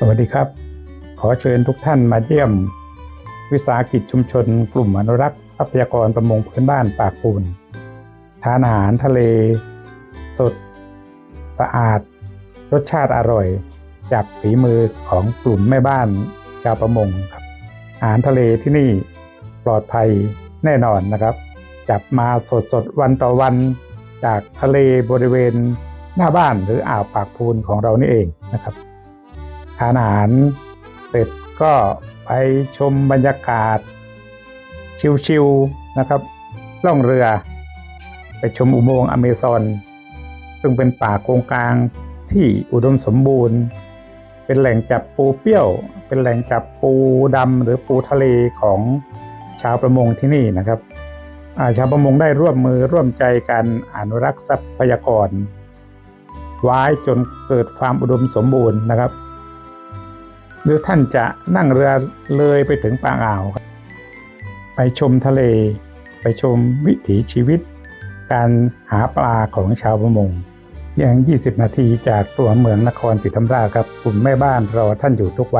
สวัสดีครับ ขอเชิญทุกท่านมาเยี่ยม วิสาหกิจชุมชน กลุ่มอนุรักษ์ทรัพยากรประมงพื้นบ้านปากปูน ทานอาหารทะเล สด สะอาด รสชาติอร่อย จากฝีมือของกลุ่มแม่บ้านชาวประมงครับ อาหารทะเลที่นี่ปลอดภัยแน่นอนนะครับ จับมาสดๆวันต่อวัน จากทะเลบริเวณหน้าบ้านหรืออ่าวปากพูนของเรานี่เองนะครับ ทานอาหารเสร็จก็ไปชมบรรยากาศ ชิวๆนะครับ ล่องเรือ ไปชมอุโมงค์อเมซอน ซึ่งเป็นป่าโกงกลางที่อุดมสมบูรณ์ เป็นแหล่งจับปูเปี้ยว เป็นแหล่งจับปูดำหรือปูทะเลของชาวประมงที่นี่นะครับาชาวประมงได้ร่วมมือร่วมใจกันอนุรักษ์ทรัพยากร ไว้จนเกิดความอุดมสมบูรณ์นะครับ หรือท่านจะนั่งเรือเลยไปถึงปางอ่าวครับไปชมทะเล ไปชมวิถีชีวิต การหาปลาของชาวประมงยัง 20 นาทีจากตัวเมืองนครศรีธรรมราชครับกลุ่มแม่บ้านรอท่านอยู่ทุกวัน